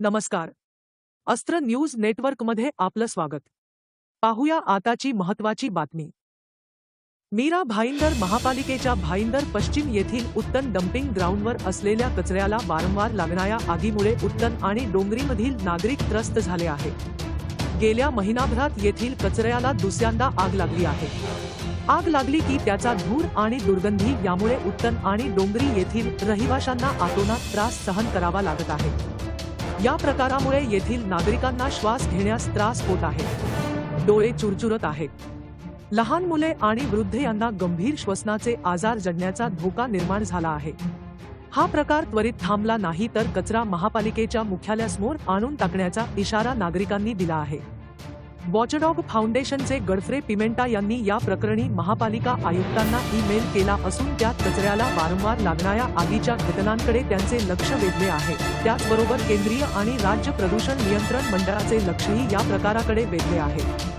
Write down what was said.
नमस्कार. अस्त्र न्यूज नेटवर्कमध्ये आपलं स्वागत. पाहूया आताची महत्वाची बातमी. मीरा भाईंदर महापालिकेच्या भाईंदर पश्चिम येथील उत्तन डम्पिंग ग्राउंडवर असलेल्या कचऱ्याला वारंवार लागणाऱ्या आगीमुळे उत्तन आणि डोंगरीमधील नागरिक त्रस्त झाले आहेत गेल्या महिनाभरात येथील कचऱ्याला दुसऱ्यांदा आग लागली आहे. आग लागली की त्याचा धूर आणि दुर्गंधी यामुळे उत्तन आणि डोंगरी येथील रहिवाशांना आतोनात त्रास सहन करावा लागत आहे. या प्रकारामुळे येथील नागरिकांना श्वास घेण्यास त्रास होत आहे. डोळे चुरचुरत आहेत. लहान मुले आणि वृद्ध यांना गंभीर श्वसनाचे आजार जडण्याचा धोका निर्माण झाला आहे. हा प्रकार त्वरित थांबला नाही तर कचरा महापालिकेच्या मुख्यालयासमोर आणून टाकण्याचा इशारा नागरिकांनी दिला आहे. वॉचडॉग फाउंडेशनचे गडफ्रे पिमेंटा यांनी या प्रकरणी महापालिका आयुक्तांना ईमेल केला असून त्यात कचऱ्याला वारंवार लागणाऱ्या आगीच्या घटनांकडे त्यांचे लक्ष वेधले आहे. त्याचबरोबर केंद्रीय आणि राज्य प्रदूषण नियंत्रण मंडळाचे लक्षही या प्रकाराकडे वेधले आहे.